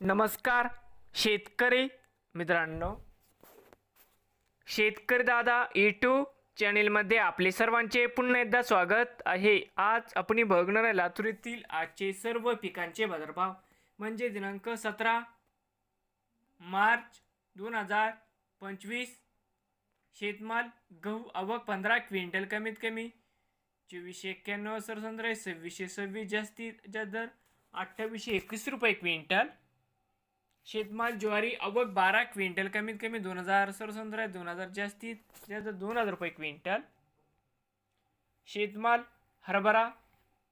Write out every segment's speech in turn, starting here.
नमस्कार शेतकरी मित्रांनो. शेतकरी दादा यूट्यूब चॅनेलमध्ये आपले सर्वांचे पुन्हा एकदा स्वागत आहे. आज आपण बघणार आहे लातूर येथील आजचे सर्व पिकांचे बाजारभाव. म्हणजे दिनांक सतरा मार्च दोन हजार पंचवीस. शेतमाल गहू आवक पंधरा क्विंटल कमीत कमी चोवीसशे एक्क्याण्णव सरसंद्र सव्वीसशे सव्वीस जास्तीत जास्त दर अठ्ठावीसशे एकवीस रुपये क्विंटल. शेतमाल ज्वारी अवघ बारा क्विंटल कमीत कमी दोन हजार सरसंद्र दोन हजार जास्तीत जास्त दोन हजार रुपये क्विंटल. शेतमाल हरभरा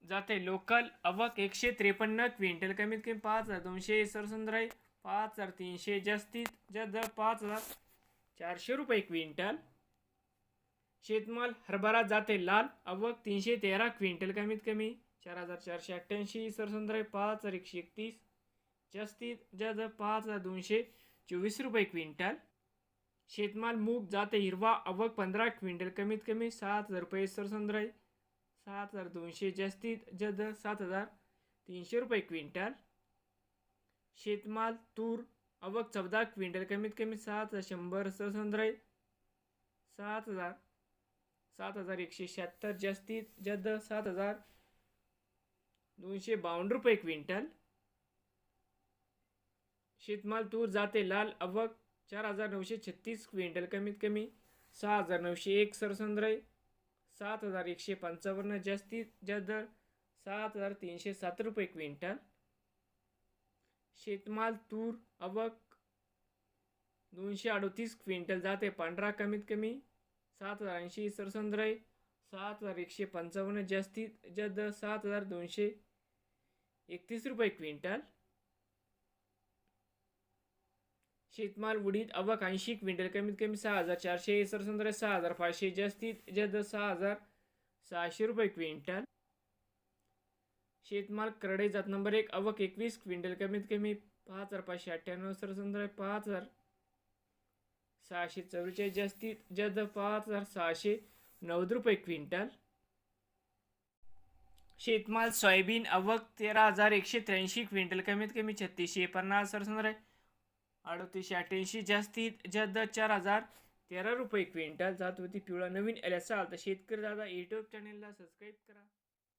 जाते लोकल अवक एकशे त्रेपन्न क्विंटल कमीत कमी पाच हजार दोनशे सरसंद्र पाच हजार तीनशे जास्तीत जास्त पाच हजार चारशे रुपये क्विंटल. शेतमाल हरभरा जाते लाल अवक तीनशे तेरा क्विंटल कमीत कमी चार हजार चारशे अठ्ठ्याऐंशी सरसंद्र पाच हजार एकशे एकतीस. जास्तीत जास्त पाच हजार दोनशे चोवीस रुपये क्विंटल. शेतमाल मूग जाते हिरवा अवक पंधरा क्विंटल कमीत कमी सात हजार रुपये सरसंद्राई सात हजार दोनशे जास्तीत जास्त सात हजार तीनशे रुपये क्विंटल. शेतमाल तूर अवक चौदा क्विंटल कमीत कमी सात हजार शंभर सरसंद्र सात हजार सात हजार एकशे शहात्तर जास्तीत जास्त सात हजार दोनशे बावन्न रुपये क्विंटल. शेतमाल तूर जाते लाल अवक चार हजार नऊशे छत्तीस क्विंटल कमीत कमी सहा हजार नऊशे एक सरसंद्रय सात हजार एकशे पंचावन्न जास्तीत जास्त दर सात हजार तीनशे सात रुपये क्विंटल. शेतमाल तूर अवक दोनशे अडतीस क्विंटल जाते पांढरा कमीत कमी सात हजार ऐंशी सरसंद्रय सात हजार एकशे पंचावन्न जास्तीत जास्त दर सात हजार दोनशे एकतीस रुपये क्विंटल. शेतमाल उडीद अवक ऐंशी क्विंटल कमीत कमी सहा हजार चारशे सरसंद्र सहा हजार पाचशे जास्तीत जास्त सहा हजार सहाशे रुपये क्विंटल. शेतमाल करडे जात नंबर एक अवक एकवीस क्विंटल कमीत कमी पाच हजार पाचशे अठ्ठ्याण्णव सरसंद्र पाच हजार सहाशे चव्वेचाळीस जास्तीत जास्त पाच हजार सहाशे नव्वद रुपये क्विंटल. शेतमाल सोयाबीन अवक तेरा हजार एकशे त्र्याऐंशी क्विंटल कमीत कमी छत्तीसशे पन्नास सरसंद्र अडतीसशे अठ्ठ्याऐंशी जास्तीत जास्त चार हजार तेरा रुपये क्विंटल जात होती. पिवळा नवीन आल्याचा तर शेतकरी दादा यूट्यूब चॅनेलला सबस्क्राईब करा.